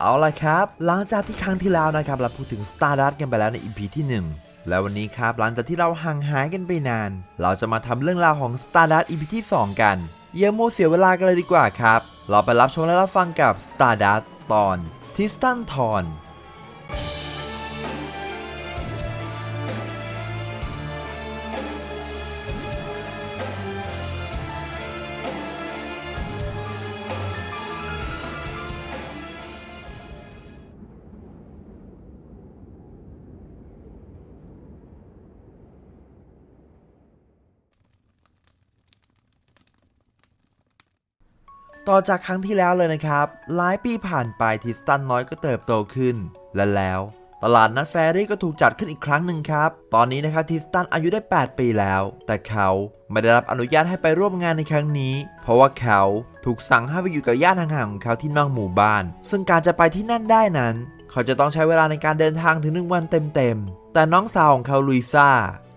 เอาละครับ หลังจากที่ครั้งที่แล้วนะครับเราพูดถึง Stardust กันไปแล้วใน EP ที่ 1 แล้ววันนี้ครับหลังจากที่เราห่างหายกันไปนาน เราจะมาทำเรื่องราวของ Stardust EP ที่ 2 กันเยี่ยมโมเสียเวลากันเลยดีกว่าครับ เราไปรับชมและรับฟังกับ Stardust ตอนทิสตันทอน ต่อจากครั้งที่แล้วเลยนะครับ หลายปีผ่านไปทิสตันน้อยก็เติบโตขึ้น และแล้วตลาดนัดแฟรี่ก็ถูกจัดขึ้นอีกครั้งหนึ่งครับ ตอนนี้นะครับทิสตันอายุได้ 8 ปีแล้ว แต่เขาไม่ได้รับอนุญาตให้ไปร่วมงานในครั้งนี้ เพราะว่าเขาถูกสั่งให้ไปอยู่กับญาติห่างๆของเขาที่นอกหมู่บ้าน ซึ่งการจะไปที่นั่นได้นั้น เขาจะต้องใช้เวลาในการเดินทางถึงหนึ่งวันเต็มๆ แต่น้องสาวของเขาลุยซ่า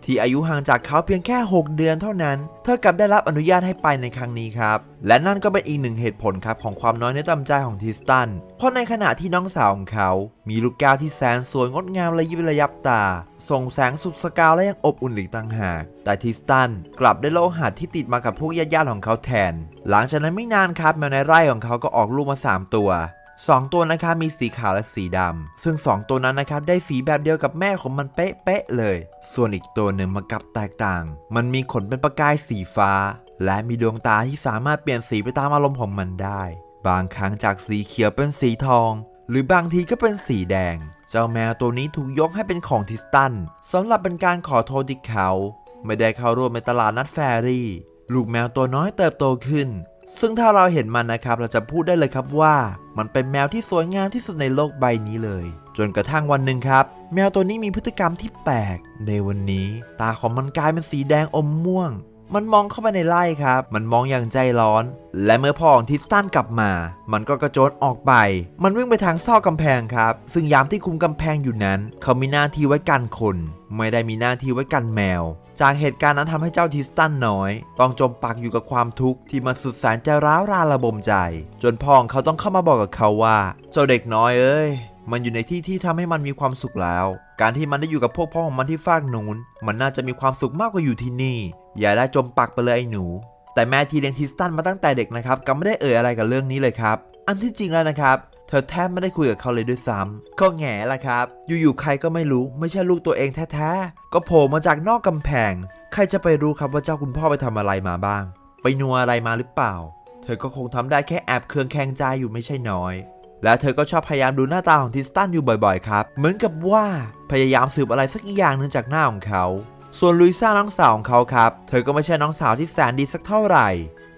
ที่อายุห่างจากเขาเพียงแค่ 6 เดือนเท่านั้น เธอกลับได้รับอนุญาตให้ไปในครั้งนี้ครับ และนั่นก็เป็นอีกหนึ่งเหตุผลครับของความน้อยเนื้อต่ำใจของทิสตัน เพราะในขณะที่น้องสาวของเขา มีลูกแก้วที่แสนสวยงดงามระยิบระยับตา ส่งแสงสุดสกาวและยังอบอุ่นอีกต่างหาก แต่ทิสตันกลับได้โลหัสที่ติดมากับพวกญาติๆของเขาแทน หลังจากนั้นไม่นานครับแมวในไร่ของเขาก็ออกลูกมาสามตัว สองตัวนะครับมีสีขาวและสีดำซึ่งสองตัวนั้นนะครับได้สีแบบเดียวกับแม่ของมันเป๊ะๆเลย ส่วนอีกตัวหนึ่งมันกลับแตกต่าง มันมีขนเป็นประกายสีฟ้า และมีดวงตาที่สามารถเปลี่ยนสีไปตามอารมณ์ของมันได้ บางครั้งจากสีเขียวเป็นสีทอง หรือบางทีก็เป็นสีแดง เจ้าแมวตัวนี้ถูกยกให้เป็นของทิสตันสำหรับเป็นการขอโทษที่เขา ไม่ได้เข้าร่วมในตลาดนัดแฟรี่ ลูกแมวตัวน้อยเติบโตขึ้น ซึ่งถ้าเราเห็นมันนะครับ เราจะพูดได้เลยครับว่า มันเป็นแมวที่สวยงามที่สุดในโลกใบนี้เลย จนกระทั่งวันหนึ่งครับ แมวตัวนี้มีพฤติกรรมที่แปลก ในวันนี้ ตาของมันกลายเป็นสีแดงอมม่วง มันมองเข้าไปในไร่ครับ มันมองอย่างใจร้อน และเมื่อพ่อของทิสตันกลับมา มันก็กระโจนออกไป มันวิ่งไปทางซอกกำแพงครับ ซึ่งยามที่คุมกำแพงอยู่นั้น เขามีหน้าที่ไว้กันคน ไม่ได้มีหน้าที่ไว้กันแมว จากเหตุการณ์นั้นทำให้เจ้าทิสตันน้อย ต้องจมปักอยู่กับความทุกข์ที่มันสุดแสนจะร้าวราระบมใจ จนพ่อของเขาต้องเข้ามาบอกกับเขาว่า เจ้าเด็กน้อยเอ้ย มันอยู่ในที่ที่ทำให้มันมีความสุขแล้ว การที่มันได้อยู่กับพวกพ้องของมันที่ฟากนูนมันน่าจะมีความสุขมากกว่าอยู่ที่นี่ อย่าได้จมปักไปเลยไอ้หนู แต่แม่ที่เลี้ยงทิสตันมาตั้งแต่เด็กนะครับก็ไม่ได้เอ่ยอะไรกับเรื่องนี้เลยครับ อันที่จริงแล้วนะครับ เธอแทบไม่ได้คุยกับเขาเลยด้วยซ้ำก็แง่ละครับ อยู่ๆใครก็ไม่รู้ไม่ใช่ลูกตัวเองแท้ๆ ก็โผล่มาจากนอกกำแพง ใครจะไปรู้ครับว่าเจ้าคุณพ่อไปทำอะไรมาบ้าง ไปนัวอะไรมาหรือเปล่า เธอก็คงทำได้แค่แอบเคืองแคงใจอยู่ไม่ใช่น้อย และเธอก็ชอบพยายามดูหน้าตาของทิสตันอยู่บ่อยๆ ครับ เหมือนกับว่าพยายามสืบอะไรสักอย่างหนึ่งจากหน้าของเขา ส่วนลุยซ่าน้องสาวของเขาครับ เธอก็ไม่ใช่น้องสาวที่แสนดีสักเท่าไหร่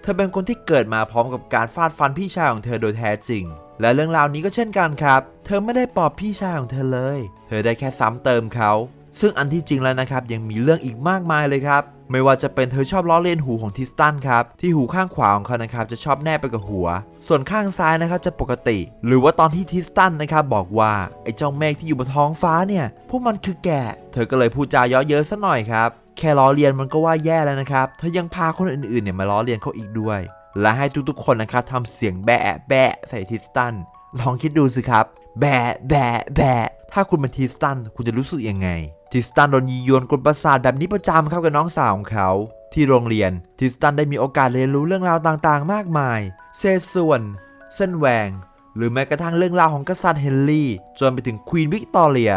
เธอเป็นคนที่เกิดมาพร้อมกับการฟาดฟันพี่ชายของเธอโดยแท้จริง และเรื่องราวนี้ก็เช่นกันครับ เธอไม่ได้ปอบพี่ชายของเธอเลย เธอได้แค่ซ้ำเติมเขา ซึ่งอันที่จริงแล้วนะครับยังมีเรื่องอีกมากมายเลยครับไม่ว่าจะเป็นเธอชอบล้อเลียนหูของทิสตันครับที่หูข้างขวาของเขานะครับจะชอบแนบไปกับหัว ส่วนข้างซ้ายนะครับจะปกติ หรือว่าตอนที่ทิสตันนะครับบอกว่าไอ้เจ้าเมฆที่อยู่บนท้องฟ้าเนี่ยพวกมันคือแกะ เธอก็เลยพูดจาเยาะเย้อซะหน่อยครับแค่ล้อเลียนมันก็ว่าแย่แล้วนะครับเธอยังพาคนอื่นๆเนี่ยมาล้อเลียนเขาอีกด้วย และให้ทุกๆคนนะครับทำเสียงแบะแบะใส่ทิสตันลองคิดดูสิครับ แบะแบะแบะถ้าคุณเป็นทิสตันคุณจะรู้สึกยังไง ทิสตันโดนยียวนกลประสาทแบบนี้ประจำครับกับน้องสาวของเขา ที่โรงเรียนทิสตันได้มีโอกาสเรียนรู้เรื่องราวต่างๆ มากมาย เศษส่วน เส้นแหวง หรือแม้กระทั่งเรื่องราวของกษัตริย์เฮนรี่ จนไปถึงควีนวิกตอเรีย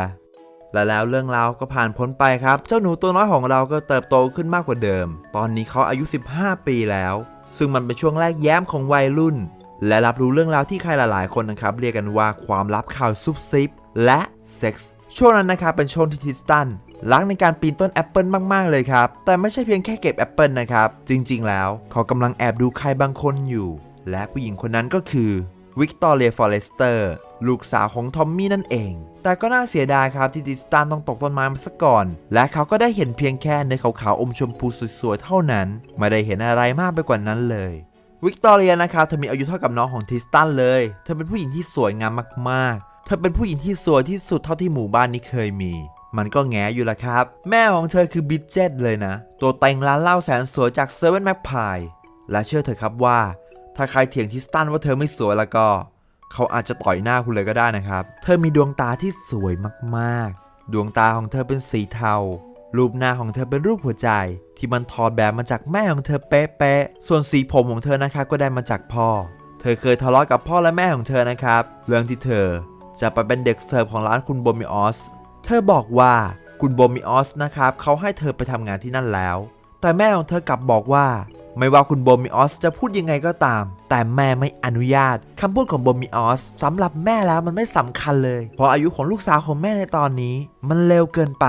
และแล้วเรื่องราวก็ผ่านพ้นไปครับ เจ้าหนูตัวน้อยของเราก็เติบโตขึ้นมากกว่าเดิม ตอนนี้เขาอายุ 15 ปีแล้ว ซึ่งมันเป็นช่วงแรกแย้มของวัยรุ่น และรับรู้เรื่องราวที่ใครหลายๆ คนนะครับ เรียกกันว่าความลับข่าวซุบซิบและเซ็กส์ ช่วงนั้นนะครับเป็นช่วงที่ทิสตันรักในการปีนต้นแอปเปิลมากๆเลยครับ แต่ไม่ใช่เพียงแค่เก็บแอปเปิลนะครับ จริงๆ แล้วเขากำลังแอบดูใครบางคนอยู่ และผู้หญิงคนนั้นก็คือวิกตอเรียฟอเรสเตอร์ลูกสาวของทอมมี่นั่นเอง แต่ก็น่าเสียดายครับที่ทิสตันต้องตกต้นไม้มาซะก่อน และเขาก็ได้เห็นเพียงแค่ในขาวๆอมชมพูสวยๆเท่านั้น ไม่ได้เห็นอะไรมากไปกว่านั้นเลยวิกตอเรียนะครับเธอมีอายุเท่ากับน้องของทิสตันเลย เธอเป็นผู้หญิงที่สวยงามมากๆ เธอเป็นผู้หญิงที่สวยที่สุดเท่าที่หมู่บ้านนี้เคยมี มันก็แงอยู่ละครับ แม่ของเธอคือบิดเจตเลยนะ ตัวแต่งร้านเหล้าแสนสวยจากเซเว่นแมคพายและเชื่อเถอะครับว่า ถ้าใครเถียงทิสตันว่าเธอไม่สวยแล้วก็ เขาอาจจะต่อยหน้าคุณเลยก็ได้นะครับ เธอมีดวงตาที่สวยมากๆ ดวงตาของเธอเป็นสีเทา รูปหน้าของเธอเป็นรูปหัวใจ ที่มันถอดแบบมาจากแม่ของเธอเป๊ะๆ ส่วนสีผมของเธอนะครับก็ได้มาจากพ่อ เธอเคยทะเลาะกับพ่อและแม่ของเธอนะครับ เรื่องที่เธอ จะไปเป็นเด็กเสิร์ฟของร้านคุณโบมิออส เธอบอกว่าคุณโบมิออสนะครับเขาให้เธอไปทำงานที่นั่นแล้ว แต่แม่ของเธอกลับบอกว่า ไม่ว่าคุณโบมิออสจะพูดยังไงก็ตาม แต่แม่ไม่อนุญาตคำพูดของโบมิออสสำหรับแม่แล้วมันไม่สำคัญเลย เพราะอายุของลูกสาวของแม่ในตอนนี้ มันเร็วเกินไป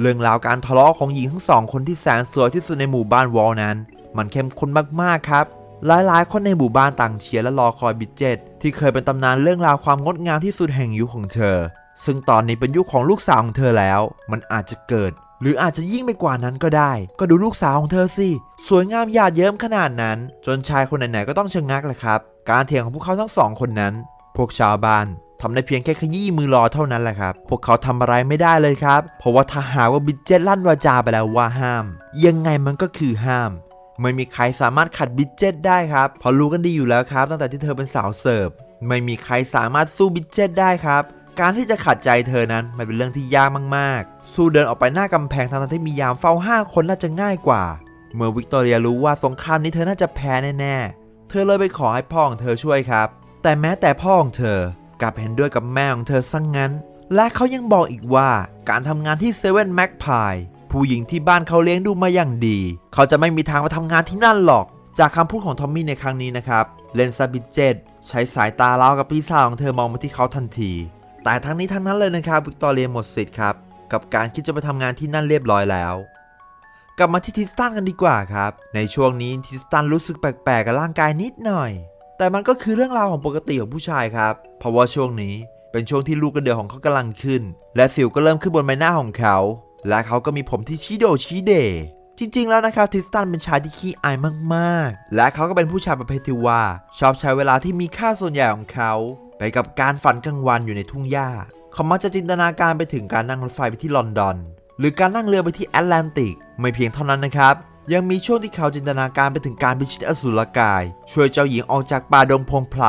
เรื่องราวการทะเลาะของหญิงทั้งสองคนที่แสนสวยที่สุดในหมู่บ้านวอลนั้น มันเข้มข้นมากๆครับ หลายๆ คนในหมู่บ้านต่างเชียร์และรอคอยบิดเจตที่เคยเป็นตำนานเรื่องราวความงดงามที่สุดแห่งยุคของเธอ ซึ่งตอนนี้เป็นยุคของลูกสาวของเธอแล้ว มันอาจจะเกิด หรืออาจจะยิ่งไปกว่านั้นก็ได้ ก็ดูลูกสาวของเธอสิ สวยงามหยาดเยิ้มขนาดนั้น จนชายคนไหนๆก็ต้องชะงักแหละครับ การเถียงของพวกเขาทั้งสองคนนั้น พวกชาวบ้านทำได้เพียงแค่ขยี้มือรอเท่านั้นแหละครับ พวกเขาทำอะไรไม่ได้เลยครับ เพราะว่าถ้าหาว่าบิดเจ็ตลั่นวาจาไปแล้วว่าห้าม ยังไงมันก็คือห้าม ไม่มีใครสามารถขัดบิดเจ็ตได้ครับเพราะรู้กันดีอยู่แล้วครับ ตั้งแต่ที่เธอเป็นสาวเสิร์ฟไม่มีใครสามารถสู้บิดเจ็ตได้ครับการที่จะขัดใจเธอนั้นมันเป็นเรื่องที่ยากมากๆ สู้เดินออกไปหน้ากำแพงทั้งที่มียามเฝ้าห้าคนน่าจะง่ายกว่า เมื่อวิกตอเรียรู้ว่าสงครามนี้เธอน่าจะแพ้แน่ๆ เธอเลยไปขอให้พ่อของเธอช่วยครับ แต่แม้แต่พ่อของเธอกลับเห็นด้วยกับแม่ของเธอซะงงั้น และเขายังบอกอีกว่าการทำงานที่เซเว่นแม็กพาย ผู้หญิงที่บ้านเขาเลี้ยงดูมาอย่างดี เขาจะไม่มีทางมาทำงานที่นั่นหรอก จากคำพูดของทอมมี่ในครั้งนี้นะครับ เลนซาบิเจตใช้สายตาเล้ากับพี่สาวของเธอมองมาที่เขาทันที แต่ทั้งนี้ทั้งนั้นเลยนะครับวิกตอเรียหมดสิทธิ์ครับ กับการคิดจะไปทำงานที่นั่นเรียบร้อยแล้วกลับมาที่ทิสตันกันดีกว่าครับ ในช่วงนี้ทิสตันรู้สึกแปลกๆกับร่างกายนิดหน่อย แต่มันก็คือเรื่องราวของปกติของผู้ชายครับ เพราะว่าช่วงนี้เป็นช่วงที่ลูกกระเดือกของเขากำลังขึ้น และสิวก็เริ่มขึ้นบนใบหน้าของเขา และเขาก็มีผมที่ชี้โดชี้เด จริง ๆ แล้วนะครับทิสตันเป็นชายที่ขี้อายมาก ๆ และเขาก็เป็นผู้ชายประเภทที่ว่า ชอบใช้เวลาที่มีค่าส่วนใหญ่ของเขา ไปกับการฝันกลางวันอยู่ในทุ่งหญ้า เขามักจะจินตนาการไปถึงการนั่งรถไฟไปที่ลอนดอน หรือการนั่งเรือไปที่แอตแลนติก ไม่เพียงเท่านั้นนะครับยังมีช่วงที่เขาจินตนาการไปถึงการพิชิตอสุรกาย ช่วยเจ้าหญิงออกจากป่าดงพงไพร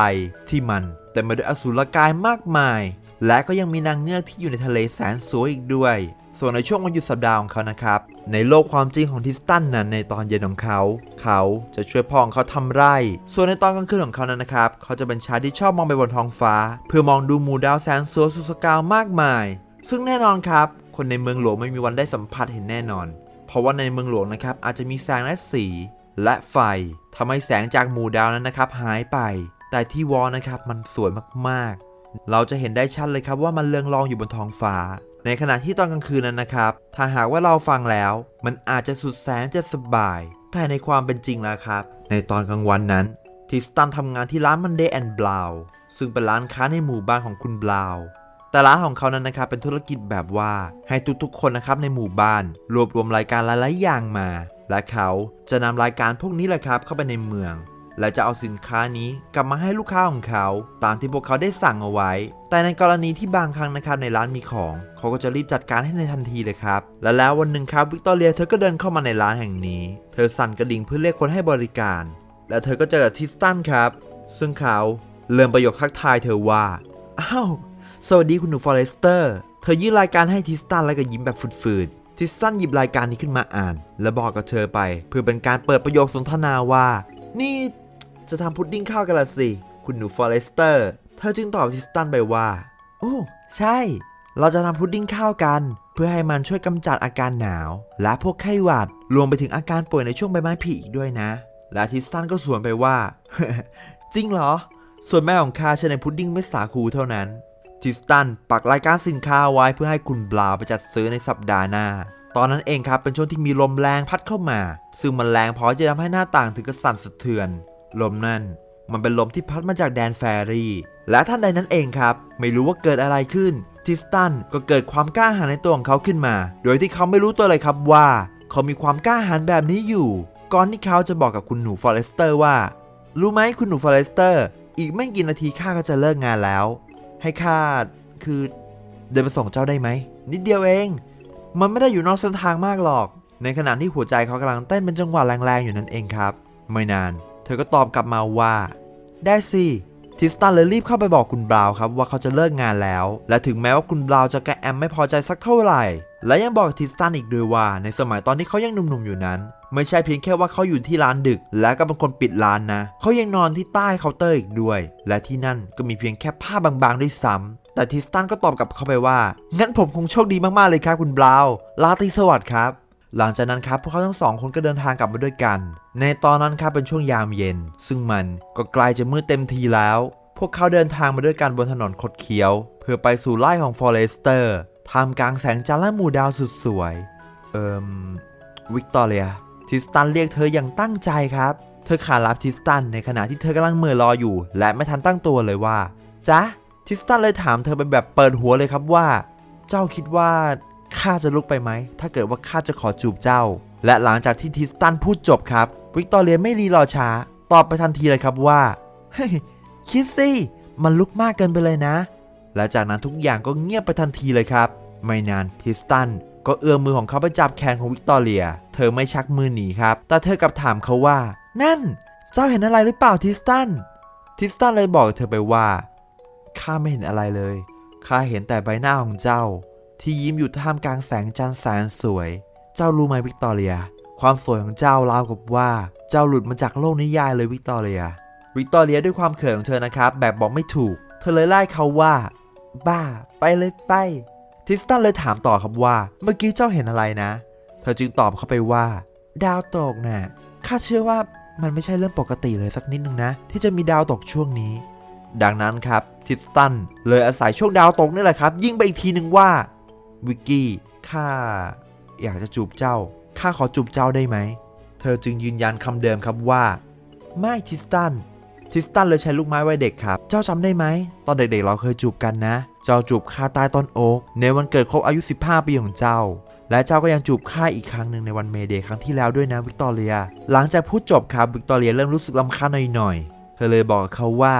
ที่มันเต็มไปด้วยอสุรกายมากมาย และก็ยังมีนางเงือกที่อยู่ในทะเลแสนสวยอีกด้วย ส่วนในช่วงวันหยุดสัปดาห์ของเขานะครับ ในโลกความจริงของทิสตันนั้นในตอนเย็นของเขา เขาจะช่วยพ่อของเขาทำไร่ ส่วนในตอนกลางคืนของเขานั้นนะครับ เขาจะเป็นชายที่ชอบมองไปบนท้องฟ้า เพื่อมองดูหมู่ดาวแสนสวยสุดสกาวมากมาย ซึ่งแน่นอนครับ คนในเมืองหลวงไม่มีวันได้สัมผัสเห็นแน่นอน เพราะว่าในเมืองหลวงนะครับอาจจะมีแสงและสีและไฟทำให้แสงจากหมู่ดาวนั้นนะครับหายไป แต่ที่วอลนะครับมันสวยมากๆ เราจะเห็นได้ชัดเลยครับว่ามันเรืองรองอยู่บนท้องฟ้า ในขณะที่ตอนกลางคืนนั้นนะครับ ถ้าหากว่าเราฟังแล้ว มันอาจจะสุดแสนจะสบาย แต่ในความเป็นจริงแล้วครับ ในตอนกลางวันนั้น ทิสตันทำงานที่ร้านมันเดย์แอนด์บลาวซึ่งเป็นร้านค้าในหมู่บ้านของคุณบลาวแต่ร้านของเขานั้นนะครับเป็นธุรกิจแบบว่าให้ทุกๆคนนะครับในหมู่บ้าน รวบรวมรายการหลายๆอย่างมา และเขาจะนำรายการพวกนี้แหละครับเข้าไปในเมือง และจะเอาสินค้านี้กลับมาให้ลูกค้าของเขา ตามที่พวกเขาได้สั่งเอาไว้ แต่ในกรณีที่บางครั้งนะครับในร้านมีของ เขาก็จะรีบจัดการให้ในทันทีเลยครับ และแล้ววันหนึ่งครับวิกตอเรียเธอก็เดินเข้ามาในร้านแห่งนี้ เธอสั่นกระดิ่งเพื่อเรียกคนให้บริการ และเธอก็เจอกับทิสตันครับ ซึ่งเขาเริ่มประโยคทักทายเธอว่าอ้าวสวัสดีคุณหนูฟอเรสเตอร์เธอยื่นรายการให้ทิสตันแล้วก็ยิ้มแบบฝืดๆทิสตันหยิบรายการนี้ขึ้นมาอ่าน และบอกกับเธอไป เพื่อเป็นการเปิดประโยคสนทนาว่า นี่ จะทำพุดดิ้งข้าวกันละสิ คุณหนูฟอเรสเตอร์ เธอจึงตอบทิสตันไปว่า โอ้ ใช่ เราจะทำพุดดิ้งข้าวกัน เพื่อให้มันช่วยกำจัดอาการหนาว และพวกไข้หวัด รวมไปถึงอาการป่วยในช่วงใบไม้ผลิอีกด้วยนะ และทิสตันก็สวนไปว่า จริงเหรอ ส่วนแม่ของข้าใช้ในพุดดิ้งไม่สาคูเท่านั้น ทิสตันปักรายการสินค้าไว้เพื่อให้คุณบลาไปจัดซื้อในสัปดาห์หน้าตอนนั้นเองครับเป็นช่วงที่มีลมแรงพัดเข้ามา ซึ่งมันแรงพอจะทำให้หน้าต่างถึงกับสั่นสะเทือน ลมนั่นมันเป็นลมที่พัดมาจากแดนแฟรี่ และท่านใดนั้นเองครับ ไม่รู้ว่าเกิดอะไรขึ้น ทิสตันก็เกิดความกล้าหาญในตัวของเขาขึ้นมา โดยที่เขาไม่รู้ตัวเลยครับว่า เขามีความกล้าหาญแบบนี้อยู่ ก่อนที่เขาจะบอกกับคุณหนูฟอเรสเตอร์ว่า รู้ไหมคุณหนูฟอเรสเตอร์ อีกไม่กี่นาทีข้าก็จะเลิกงานแล้ว ให้ข้าคือเดินไปส่งเจ้าได้ไหมนิดเดียวเอง มันไม่ได้อยู่นอกเส้นทางมากหรอก ในขณะที่หัวใจเขากำลังเต้นเป็นจังหวะแรงๆอยู่นั่นเองครับ ไม่นาน เธอก็ตอบกลับมาว่า ได้สิทิสตันเลยรีบเข้าไปบอกคุณบราว์ครับว่าเขาจะเลิกงานแล้ว และถึงแม้ว่าคุณบราว์จะกระแอมไม่พอใจสักเท่าไหร่ และยังบอกทิสตันอีกด้วยว่า ในสมัยตอนที่เขายังหนุ่มๆอยู่นั้น ไม่ใช่เพียงแค่ว่าเขาอยู่ที่ร้านดึก และก็เป็นคนปิดร้านนะ เขายังนอนที่ใต้เคาน์เตอร์อีกด้วย และที่นั่นก็มีเพียงแค่ผ้าบางๆด้วยซ้ำแต่ทิสตันก็ตอบกลับเขาไปว่า งั้นผมคงโชคดีมากๆเลยครับคุณบราว์ลาตีสวัสดิ์ครับ หลังจากนั้นครับพวกเขาทั้งสองคนก็เดินทางกลับมาด้วยกัน ในตอนนั้นครับเป็นช่วงยามเย็น ซึ่งมันก็ใกล้จะมืดเต็มทีแล้ว พวกเขาเดินทางมาด้วยกันบนถนนคดเคี้ยว เพื่อไปสู่ไร่ของฟอเรสเตอร์ท่ามกลางแสงจันทร์และหมู่ดาวสุดสวย เอิมวิกตอเรียทิสตันเรียกเธออย่างตั้งใจครับ เธอขานรับทิสตันในขณะที่เธอกำลังเหม่อรออยู่ และไม่ทันตั้งตัวเลยว่าจ๊ะทิสตันเลยถามเธอไปแบบเปิดหัวเลยครับว่า เจ้าคิดว่า ข้าจะลุกไปไหม ถ้าเกิดว่าข้าจะขอจูบเจ้า และหลังจากที่ทิสตันพูดจบครับ วิกตอเรียไม่รีรอช้า ตอบไปทันทีเลยครับว่าเฮ้ยคิดสิมันลุกมากเกินไปเลยนะ และจากนั้นทุกอย่างก็เงียบไปทันทีเลยครับ ไม่นานทิสตันก็เอื้อมมือของเขาไปจับแขนของวิกตอเรีย เธอไม่ชักมือหนีครับ แต่เธอกลับถามเขาว่า นั่น เจ้าเห็นอะไรหรือเปล่าทิสตัน ทิสตันเลยบอกเธอไปว่า ข้าไม่เห็นอะไรเลย ข้าเห็นแต่ใบหน้าของเจ้า ที่ยิ้มอยู่ท่ามกลางแสงจันทร์แสนสวย เจ้ารู้ไหมวิกตอเรีย ความสวยของเจ้าราวกับว่าเจ้าหลุดมาจากโลกนิยายเลยวิกตอเรีย วิกตอเรียด้วยความเขินของเธอนะครับ แบบบอกไม่ถูก เธอเลยไล่เขาว่า บ้า ไปเลยไป ทิสตันเลยถามต่อครับว่า เมื่อกี้เจ้าเห็นอะไรนะ เธอจึงตอบเข้าไปว่า ดาวตกน่ะข้าเชื่อว่ามันไม่ใช่เรื่องปกติเลยสักนิดนึงนะ ที่จะมีดาวตกช่วงนี้ ดังนั้นครับทิสตันเลยอาศัยช่วงดาวตกนี่แหละครับ ยิ่งไปอีกทีหนึ่งว่า วิกกี้ข้าอยากจะจูบเจ้าข้าขอจูบเจ้าได้ไหม เธอจึงยืนยันคำเดิมครับว่า ไม่ทิสตัน ทิสตันเลยใช้ลูกไม้ไว้เด็กครับ เจ้าจำได้ไหม ตอนเด็กๆเราเคยจูบกันนะ เจ้าจูบข้าใต้ต้นโอ๊กในวันเกิดครบอายุ 15 ปีของเจ้า และเจ้าก็ยังจูบข้าอีกครั้งหนึ่งในวันเมเดย์ครั้งที่แล้วด้วยนะวิกตอเรีย หลังจากพูดจบครับวิกตอเรียเริ่มรู้สึกลำคาญหน่อยๆ เธอเลยบอกเขาว่า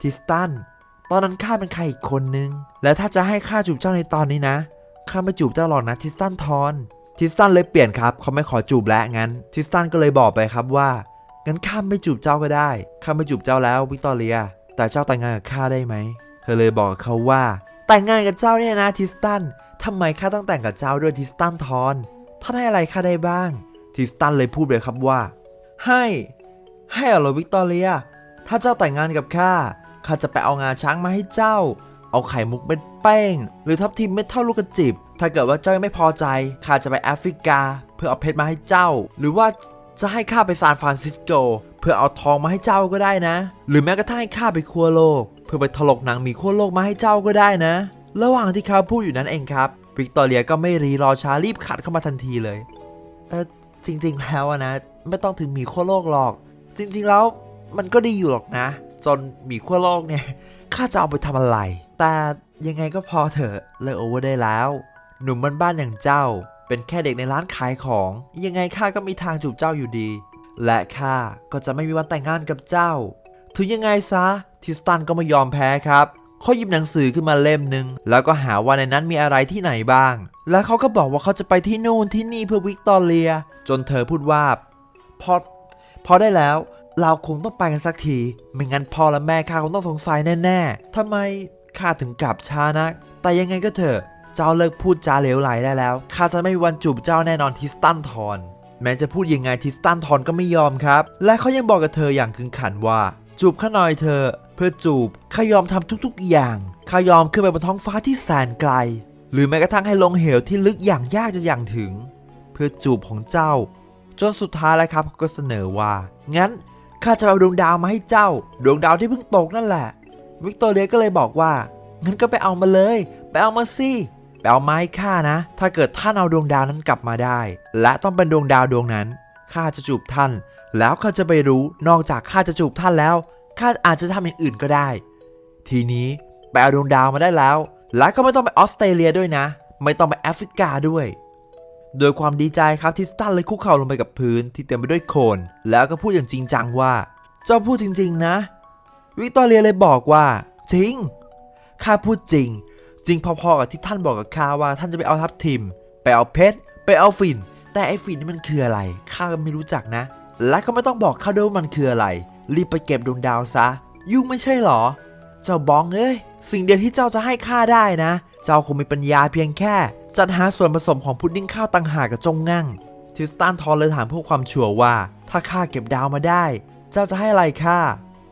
ทิสตัน ตอนนั้นข้าเป็นใครอีกคนนึง และถ้าจะให้ข้าจูบเจ้าในตอนนี้นะข้าไม่จูบเจ้าหรอกนะทิสตันทอนทิสตันเลยเปลี่ยนครับเขาไม่ขอจูบแล้วงั้น ทิสตันก็เลยบอกไปครับว่างั้นข้าไม่จูบเจ้าก็ได้ข้าไม่จูบเจ้าแล้ววิกตอเรีย แต่เจ้าแต่งงานกับข้าได้ไหมเธอเลยบอกเขาว่า แต่งงานกับเจ้าเนี่ยนะทิสตันทำไมข้าต้องแต่งกับเจ้าด้วยทิสตันทอนท่านให้อะไรข้าได้บ้าง ทิสตันเลยพูดเลยครับว่า ให้ ให้เหรอวิกตอเรีย ถ้าเจ้าแต่งงานกับข้า ข้าจะไปเอางาช้างมาให้เจ้า เอาไข่มุกเม็ดแป้ง หรือทับทิมเม็ดเท่าลูกกระจิบ ถ้าเกิดว่าเจ้ายังไม่พอใจข้าจะไปแอฟริกา เพื่อเอาเพชรมาให้เจ้า หรือว่าจะให้ข้าไปซานฟรานซิสโก เพื่อเอาทองมาให้เจ้าก็ได้นะ หรือแม้กระทั่งให้ข้าไปขั้วโลก เพื่อไปถลกหนังมีขั้วโลกมาให้เจ้าก็ได้นะ ระหว่างที่เขาพูดอยู่นั้นเองครับวิกตอเรียก็ไม่รีรอช้ารีบขัดเข้ามาทันทีเลยเออจริง ๆ แล้วนะ ไม่ต้องถึงมีขั้วโลกหรอก จริง ๆ แล้วมันก็ดีอยู่หรอกนะ จนหมีขั้วโลกเนี่ยข้าจะเอาไปทำอะไร แต่ยังไงก็พอเถอะเลิกโอเวอร์ได้แล้ว หนุ่มบ้านๆอย่างเจ้า เป็นแค่เด็กในร้านขายของ ยังไงข้าก็มีทางจูบเจ้าอยู่ดี และข้าก็จะไม่มีวันแต่งงานกับเจ้า ถึงยังไงซะทิสตันก็ไม่ยอมแพ้ครับเขาหยิบหนังสือขึ้นมาเล่มหนึ่งแล้วก็หาว่าในนั้นมีอะไรที่ไหนบ้าง แล้วเขาก็บอกว่าเขาจะไปที่นู่นที่นี่เพื่อวิกตอเรีย จนเธอพูดว่าพอพอได้แล้ว เราคงต้องไปกันสักที ไม่งั้นพ่อและแม่ข้าคงต้องสงสัยแน่ๆทำไมข้าถึงกลับช้านัก แต่ยังไงก็เถอะ เจ้าเลิกพูดจาเหลวไหลได้แล้ว ข้าจะไม่มีวันจูบเจ้าแน่นอนทิสตันทอน แม้จะพูดยังไงทิสตันทอนก็ไม่ยอมครับ และเขายังบอกกับเธออย่างขึงขันว่า จูบข้าหน่อยเธอ เพื่อจูบ ข้ายอมทำทุกๆอย่าง ข้ายอมขึ้นไปบนท้องฟ้าที่แสนไกล หรือแม้กระทั่งให้ลงเหวที่ลึกอย่างยากจะอย่างถึง เพื่อจูบของเจ้า จนสุดท้ายแล้วครับเขาก็เสนอว่า งั้น ข้าจะเอาดวงดาวมาให้เจ้า ดวงดาวที่เพิ่งตกนั่นแหละ วิกตอเรียก็เลยบอกว่า งั้นก็ไปเอามาเลย ไปเอามาสิ ไปเอามาให้ข้านะ ถ้าเกิดท่านเอาดวงดาวนั้นกลับมาได้ และต้องเป็นดวงดาวดวงนั้น ข้าจะจูบท่าน แล้วข้าจะไปรู้ นอกจากข้าจะจูบท่านแล้ว ข้าอาจจะทำอย่างอื่นก็ได้ ทีนี้ไปเอาดวงดาวมาได้แล้ว และก็ไม่ต้องไปออสเตรเลียด้วยนะ ไม่ต้องไปแอฟริกาด้วย โดยความดีใจครับทิสตันเลยคุกเข่าลงไปกับพื้นที่เต็มไปด้วยโคลนแล้วก็พูดอย่างจริงจังว่า เจ้าพูดจริง ๆ นะ วิกตอเรียเลยบอกว่า จริงข้าพูดจริง จริงพอๆกับที่ท่านบอกกับข้าว่าท่านจะไปเอาทับทิม ไปเอาเพชรไปเอาฝิ่น แต่ไอ้ฝิ่นนี่มันคืออะไรข้าก็ไม่รู้จักนะ และก็ไม่ต้องบอกข้าด้วยว่ามันคืออะไร รีบไปเก็บดวงดาวซะ ยุ่งไม่ใช่หรอ เจ้าบองเอ้ยสิ่งเดียวที่เจ้าจะให้ข้าได้นะ เจ้าคงมีปัญญาเพียงแค่ จัดหาส่วนผสมของพุดดิ้งข้าวต่างหากกับจงงั่ง ทิสตันทอนเลยถามเพื่อความชัวร์ว่า ถ้าข้าเก็บดาวมาได้ เจ้าจะให้อะไรข้า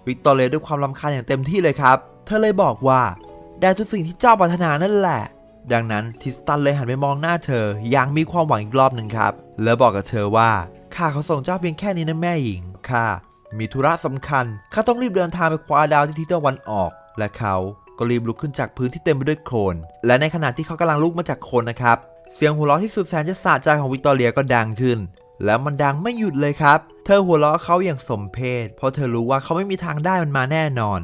วิกตอเรียด้วยความรำคาญอย่างเต็มที่เลยครับ เธอเลยบอกว่า ได้ทุกสิ่งที่เจ้าปรารถนานั่นแหละ ดังนั้นทิสตันเลยหันไปมองหน้าเธออย่างมีความหวังอีกรอบหนึ่งครับ แล้วบอกกับเธอว่าข้าเขาส่งเจ้าเพียงแค่นี้นะแม่หญิงข้ามีธุระสำคัญข้าต้องรีบเดินทางไปคว้าดาวที่ทิศตะวันออก และเขา ก็รีบลุกขึ้นจากพื้นที่เต็มไปด้วยโคลน และในขณะที่เขากำลังลุกมาจากโคลนนะครับ เสียงหัวเราะที่สุดแสนจะสะใจของวิกตอเรียก็ดังขึ้น แล้วมันดังไม่หยุดเลยครับ เธอหัวเราะเขาอย่างสมเพช เพราะเธอรู้ว่าเขาไม่มีทางได้มันมาแน่นอน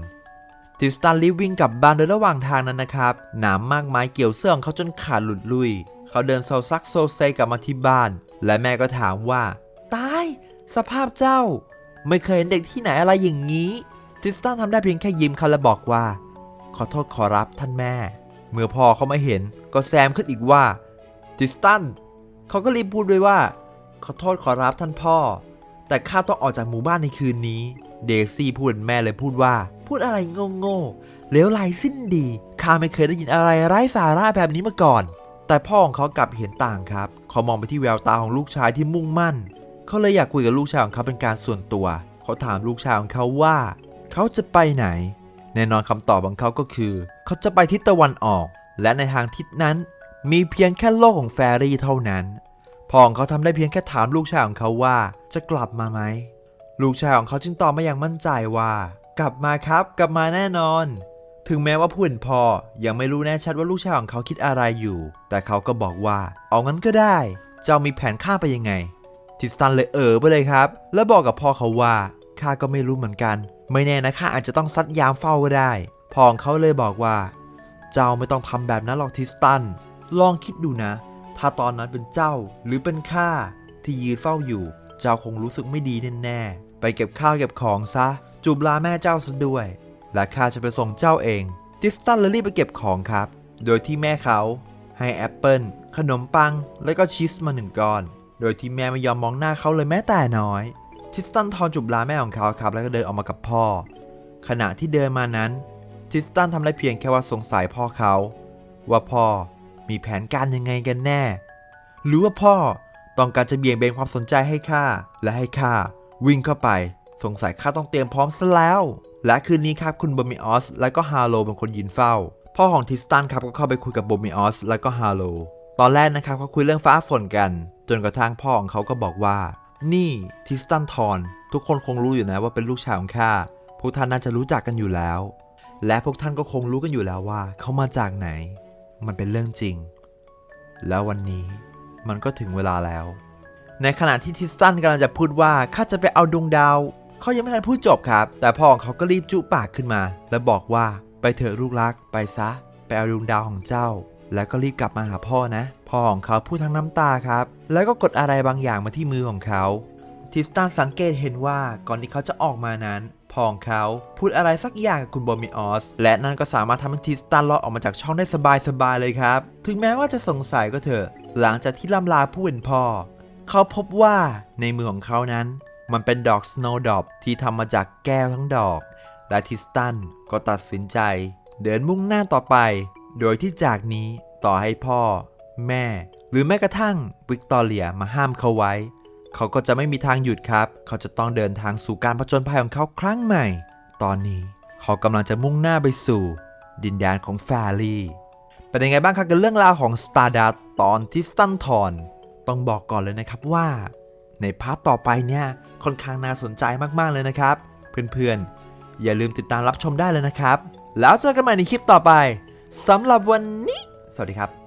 ทิสตันรีบวิ่งกลับบ้านโดยระหว่างทางนั้นนะครับ หนามมากมายเกี่ยวเสื้อของเขาจนขาดหลุดลุย เขาเดินโซซักโซเซกลับมาที่บ้าน และแม่ก็ถามว่า ตาย สภาพเจ้า ไม่เคยเห็นเด็กที่ไหนอะไรอย่างนี้ ทิสตันทำได้เพียงแค่ยิ้มเขาและบอกว่า ขอโทษขอรับท่านแม่ เมื่อพ่อเขามาเห็นก็แซมขึ้นอีกว่าทิสตันเขาก็รีบพูดด้วยว่า ขอโทษขอรับท่านพ่อ แต่ข้าต้องออกจากหมู่บ้านในคืนนี้ เดซี่พูดแม่เลยพูดว่า พูดอะไรโง่ๆเลวไหลสิ้นดีข้าไม่เคยได้ยินอะไรไร้สาระแบบนี้มาก่อน แต่พ่อของเขากลับเห็นต่างครับเขามองไปที่แววตาของลูกชายที่มุ่งมั่นเขาเลยอยากคุยกับลูกชายของเขาเป็นการส่วนตัว เขาถามลูกชายของเขาว่า เขาจะไปไหน แน่นอนคำตอบของเขาก็คือ เขาจะไปทิศตะวันออก และในทางทิศนั้น มีเพียงแค่โลกของแฟรี่เท่านั้นพ่อของเขาทำได้เพียงแค่ถามลูกชายของเขาว่าจะกลับมาไหมลูกชายของเขาจึงตอบมาอย่างมั่นใจว่า กลับมาครับ กลับมาแน่นอน ถึงแม้ว่าผู้เป็นพ่อยังไม่รู้แน่ชัดว่าลูกชายของเขาคิดอะไรอยู่ แต่เขาก็บอกว่าเอางั้นก็ได้ เจ้ามีแผนฆ่าไปยังไง ทิสตันเลยเออไปเลยครับ แล้วบอกกับพ่อเขาว่า ข้าก็ไม่รู้เหมือนกัน ไม่แน่นะข้าอาจจะต้องซัดยามเฝ้าก็ได้พอของเขาเลยบอกว่า เจ้าไม่ต้องทำแบบนั้นหรอกทิสตัน ลองคิดดูนะ ถ้าตอนนั้นเป็นเจ้าหรือเป็นข้าที่ยืนเฝ้าอยู่ เจ้าคงรู้สึกไม่ดีแน่ๆไปเก็บข้าวเก็บของซะ จูบลาแม่เจ้าซะด้วย และข้าจะไปส่งเจ้าเองทิสตันเลยรีบไปเก็บของครับ โดยที่แม่เขาให้แอปเปิลขนมปัง และก็ชีสมาหนึ่งก้อน โดยที่แม่ไม่ยอมมองหน้าเขาเลยแม้แต่น้อย ทิสตันทอนจูบลาแม่ของเขาครับแล้วก็เดินออกมากับพ่อ ขณะที่เดินมานั้น ทิสตันทำได้เพียงแค่ว่าสงสัยพ่อเขา ว่าพ่อมีแผนการยังไงกันแน่ หรือว่าพ่อต้องการจะเบี่ยงเบนความสนใจให้ข้าและให้ข้าวิ่งเข้าไป สงสัยข้าต้องเตรียมพร้อมซะแล้ว และคืนนี้ครับคุณโบมิออสและก็ฮาโลเป็นคนยืนเฝ้า พ่อของทิสตันครับก็เข้าไปคุยกับโบมิออสและก็ฮาโลตอนแรกนะครับเขาคุยเรื่องฟ้าฝนกัน จนกระทั่งพ่อของเขาก็บอกว่า นี่ทิสตันทอนทุกคนคงรู้อยู่นะว่าเป็นลูกชายของข้าพวกท่านน่าจะรู้จักกันอยู่แล้ว และพวกท่านก็คงรู้กันอยู่แล้วว่าเขามาจากไหน มันเป็นเรื่องจริง แล้ววันนี้มันก็ถึงเวลาแล้ว ในขณะที่ทิสตันกำลังจะพูดว่าข้าจะไปเอาดวงดาวเขายังไม่ทันพูดจบครับ แต่พ่อของเขาก็รีบจุปากขึ้นมา และบอกว่าไปเถอะลูกรักไปซะ ไปเอาดวงดาวของเจ้า แล้วก็รีบกลับมาหาพ่อนะ พ่อของเขาพูดทั้งน้ำตาครับ แล้วก็กดอะไรบางอย่างมาที่มือของเขา ทิสตันสังเกตเห็นว่าก่อนที่เขาจะออกมานั้นพ่อของเขาพูดอะไรสักอย่างกับคุณโบมิออส และนั่นก็สามารถทำให้ทิสตันรอดออกมาจากช่องได้สบายๆเลยครับ ถึงแม้ว่าจะสงสัยก็เถอะ หลังจากที่ล่ำลาผู้เป็นพ่อ เขาพบว่าในมือของเขานั้น มันเป็นดอกสโนว์ดอปที่ทำมาจากแก้วทั้งดอก และทิสตันก็ตัดสินใจ เดินมุ่งหน้าต่อไป โดยที่จากนี้ต่อให้พ่อ แม่ หรือแม้กระทั่งวิกตอเรียมาห้ามเขาไว้ เขาก็จะไม่มีทางหยุดครับ เขาจะต้องเดินทางสู่การผจญภัยของเขาครั้งใหม่ ตอนนี้เขากำลังจะมุ่งหน้าไปสู่ ดินแดนของแฟรี่เป็นยังไงบ้างครับกับเรื่องราวของ Stardust ตอนที่สตันทอนต้องบอกก่อนเลยนะครับว่า ในพาร์ทต่อไปเนี่ยค่อนข้างน่าสนใจมากๆเลยนะครับ เพื่อนๆ อย่าลืมติดตามรับชมได้เลยนะครับ แล้วเจอกันใหม่ในคลิปต่อไปสำหรับวันนี้ สวัสดีครับ